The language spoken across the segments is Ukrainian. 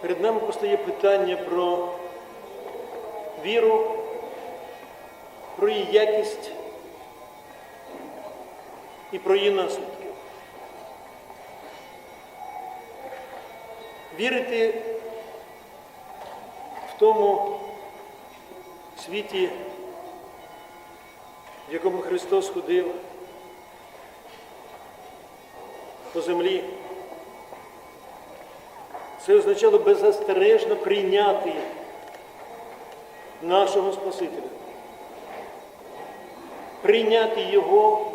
Перед нами постає питання про віру, про її якість і про її наслідки. Вірити в тому світі, в якому Христос ходив по землі. Це означало беззастережно прийняти нашого Спасителя, прийняти Його,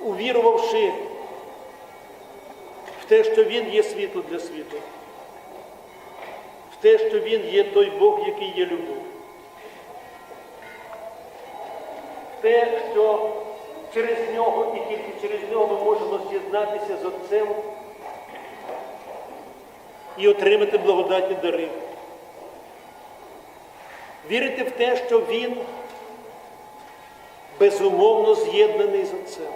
увірувавши в те, що Він є світло для світу, в те, що Він є той Бог, який є любов, в те, що через нього і тільки через нього ми можемо з'єднатися з Отцем і отримати благодатні дари. Вірити в те, що Він безумовно з'єднаний з Отцем.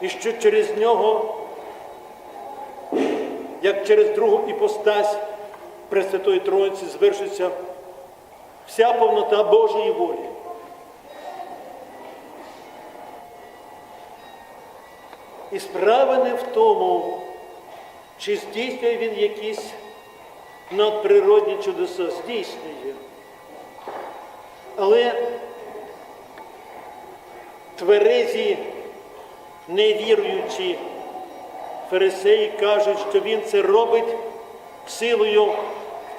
І що через нього, як через другу іпостась Пресвятої Троїці, звершиться вся повнота Божої волі. І справа не в тому, чи здійснює він якісь надприродні чудеса, здійснює. Але тверезі, невіруючі фарисеї кажуть, що він це робить силою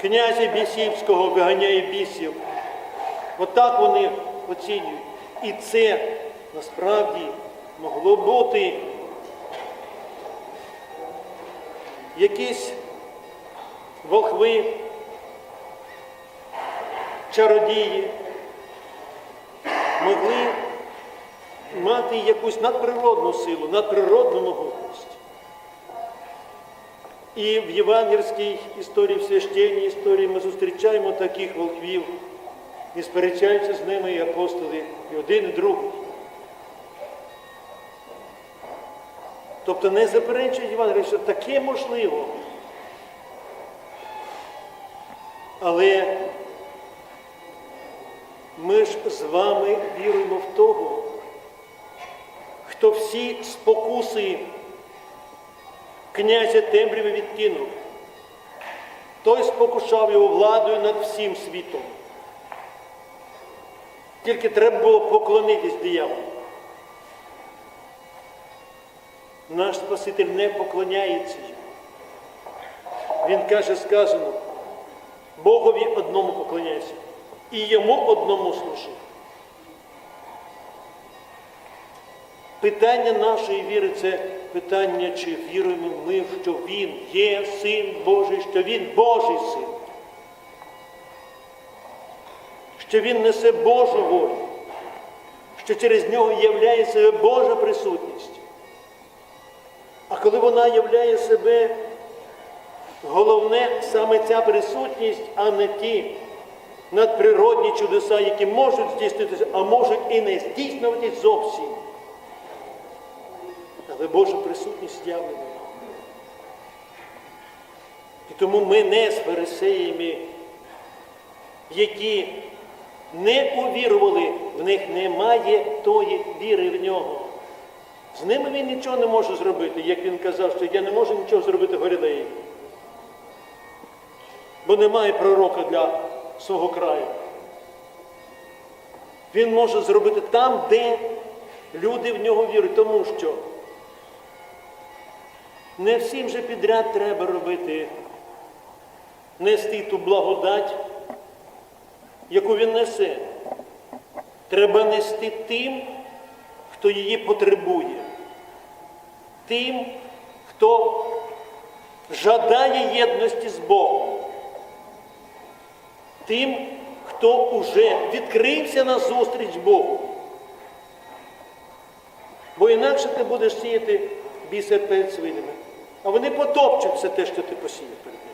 князя Бісівського, виганяє бісів. Отак вони оцінюють. І це насправді могло бути якісь волхви, чародії могли мати якусь надприродну силу, надприродну могутність. І в євангельській історії, в священній історії ми зустрічаємо таких волхвів і сперечаються з ними і апостоли, і один, і другий. Тобто не заперечують Євангелія, що таке можливо. Але ми ж з вами віруємо в того, хто всі спокуси князя темряви відкинув. Той спокушав його владою над всім світом. Тільки треба було поклонитись дияволу. Наш Спаситель не поклоняється йому. Він каже, сказано, Богові одному поклоняйся і йому одному служи. Питання нашої віри це питання, чи віруємо ми, що Він є Син Божий, що Він Божий син, що Він несе Божу волю, що через нього являє себе Божа присутність. Коли вона являє себе, головне саме ця присутність, а не ті надприродні чудеса, які можуть здійснитися, а можуть і не здійснюватись зовсім. Але Божа присутність явлена. І тому ми не з фарисеями, які не увірували, в них немає тої віри в нього. З ними він нічого не може зробити, як він казав, що я не можу нічого зробити в. Бо немає пророка для свого краю. Він може зробити там, де люди в нього вірують, тому що не всім же підряд треба робити, нести ту благодать, яку він несе. Треба нести тим, хто її потребує, тим, хто жадає єдності з Богом, тим, хто уже відкрився на зустріч Богу. Бо інакше ти будеш сіяти бісер перед свинями, а вони потопчуть все те, що ти посіяв перед ними.